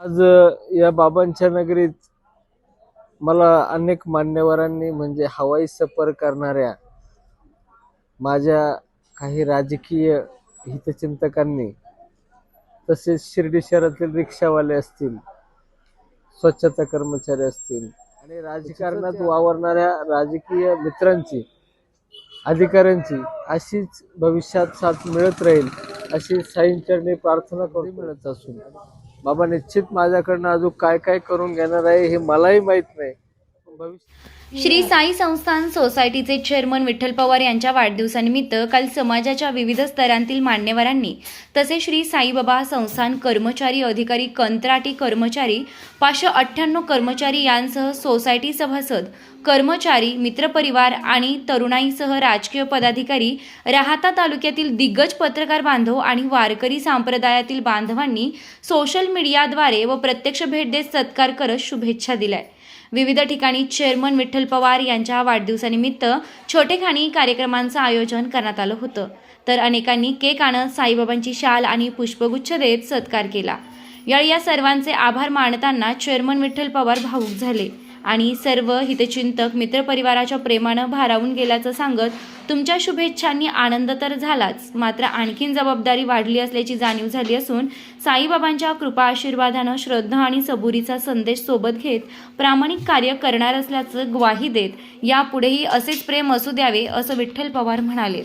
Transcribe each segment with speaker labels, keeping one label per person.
Speaker 1: आज या बाबांच्या नगरीत मला अनेक मान्यवरांनी म्हणजे हवाई सफर करणाऱ्या माझ्या काही राजकीय हितचिंतकांनी तसेच शिर्डी शहरातील रिक्षावाले असतील स्वच्छता कर्मचारी असतील आणि राजकारणात वावरणाऱ्या राजकीय मित्रांची अधिकाऱ्यांची अशीच भविष्यात साथ मिळत राहील अशी साईंचरणी प्रार्थना करून मिळत असून. बाबा निश्चित माझ्याकडनं अजून काय काय करून घेणार आहे हे मलाही माहीत नाही.
Speaker 2: श्री साई संस्थान सोसायटीचे चेअरमन विठ्ठल पवार यांच्या वाढदिवसानिमित्त काल समाजाच्या विविध स्तरांतील मान्यवरांनी तसे श्री साईबाबा संस्थान कर्मचारी अधिकारी कंत्राटी कर्मचारी पाचशे अठ्ठ्याण्णव कर्मचारी यांसह सोसायटी सभासद कर्मचारी मित्रपरिवार आणि तरुणाईसह राजकीय पदाधिकारी राहता तालुक्यातील दिग्गज पत्रकार बांधव आणि वारकरी संप्रदायातील बांधवांनी सोशल मीडियाद्वारे व प्रत्यक्ष भेट देत सत्कार करत शुभेच्छा दिल्या. विविध ठिकाणी चेअरमन विठ्ठल पवार यांच्या वाढदिवसानिमित्त छोटेखानी कार्यक्रमांचं आयोजन करण्यात आलं होतं. तर अनेकांनी केक आणत साईबाबांची शाल आणि पुष्पगुच्छ देत सत्कार केला. यावेळी या सर्वांचे आभार मानताना चेअरमन विठ्ठल पवार भावूक झाले. आणि सर्व हितचिंतक मित्रपरिवाराच्या प्रेमानं भारावून गेल्याचं सांगत तुमच्या शुभेच्छांनी आनंद तर झालाच मात्र आणखीन जबाबदारी वाढली असल्याची जाणीव झाली असून साईबाबांच्या कृपा आशीर्वादानं श्रद्धा आणि सबुरीचा संदेश सोबत घेत प्रामाणिक कार्य करणार असल्याचं ग्वाही देत यापुढेही असेच प्रेम असू द्यावे असं विठ्ठल पवार म्हणाले.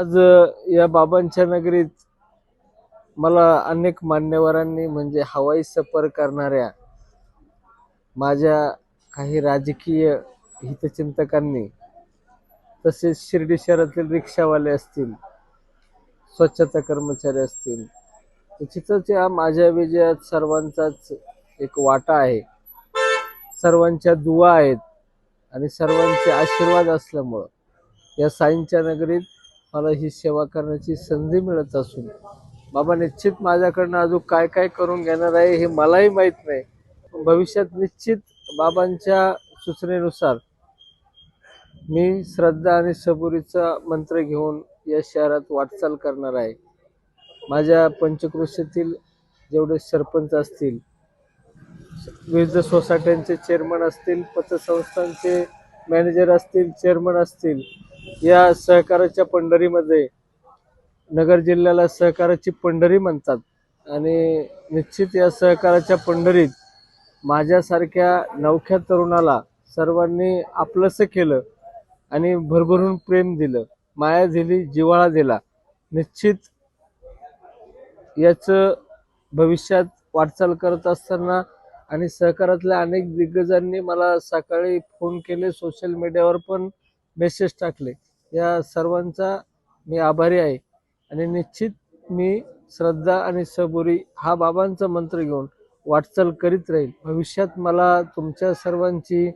Speaker 1: आज या बाबांच्या नगरीत मला अनेक मान्यवरांनी म्हणजे हवाई सफर करणाऱ्या माझ्या काही राजकीय हितचिंतकांनी तसेच शिर्डी शहरातील रिक्षावाले असतील स्वच्छता कर्मचारी असतील निश्चितच या माझ्या विजयात सर्वांचाच एक वाटा आहे. सर्वांच्या दुवा आहेत आणि सर्वांचे आशीर्वाद असल्यामुळं या साईंच्या नगरीत मला ही सेवा करण्याची संधी मिळत असून बाबा निश्चित माझ्याकडनं अजून काय काय करून घेणार आहे हे मलाही माहीत नाही. भविष्यात निश्चित बाबांच्या सूचनेनुसार मी श्रद्धा आणि सबुरीचा मंत्र घेऊन या शहरात वाटचाल करणार आहे. माझ्या पंचक्रोशीतील जेवढे सरपंच असतील विविध सोसायट्यांचे चेअरमन असतील पतसंस्थांचे मॅनेजर असतील चेअरमन असतील या सहकाराच्या पंढरीमध्ये नगर जिल्ह्याला सहकाराची पंढरी म्हणतात. आणि निश्चित या सहकाराच्या पंढरीत माझ्यासारख्या नवख्या तरुणाला सर्वांनी आपलंसं केलं आणि भरभरून प्रेम दिलं माया दिली जिव्हाळा दिला. निश्चित याचं भविष्यात वाटचाल करत असताना आणि सहकारातल्या अनेक दिग्गजांनी मला सकाळी फोन केले सोशल मीडियावर पण मेसेज टाकले. या सर्वांचा मी आभारी आहे. आणि निश्चित मी श्रद्धा आणि सबुरी हा बाबांचा मंत्र घेऊन वाटचाल करीत राहील. भविष्यात मला तुमच्या सर्वांची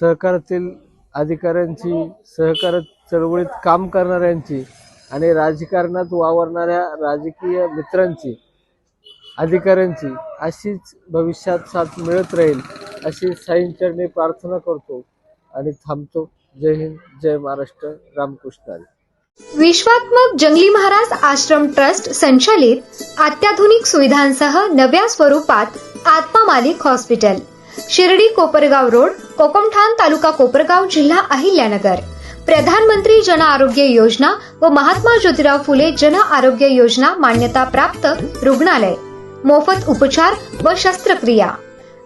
Speaker 1: सहकारातील अधिकाऱ्यांची सहकार चळवळीत काम करणाऱ्यांची आणि राजकारणात वावरणाऱ्या राजकीय मित्रांची अधिकाऱ्यांची अशीच भविष्यात साथ मिळत राहील अशी साईंचरणी प्रार्थना करतो. आणि थांबतो. जय हिंद जय महाराष्ट्र. रामकृष्ण
Speaker 3: विश्वात्मक जंगली महाराज आश्रम ट्रस्ट संचालित अत्याधुनिक सुविधांसह नव्या स्वरूपात आत्मा मालिक हॉस्पिटल. शिर्डी कोपरगाव रोड कोकमठाण तालुका कोपरगाव जिल्हा अहिल्यानगर. प्रधानमंत्री जन आरोग्य योजना व महात्मा ज्योतिराव फुले जन आरोग्य योजना मान्यता प्राप्त रुग्णालय. मोफत उपचार व शस्त्रक्रिया.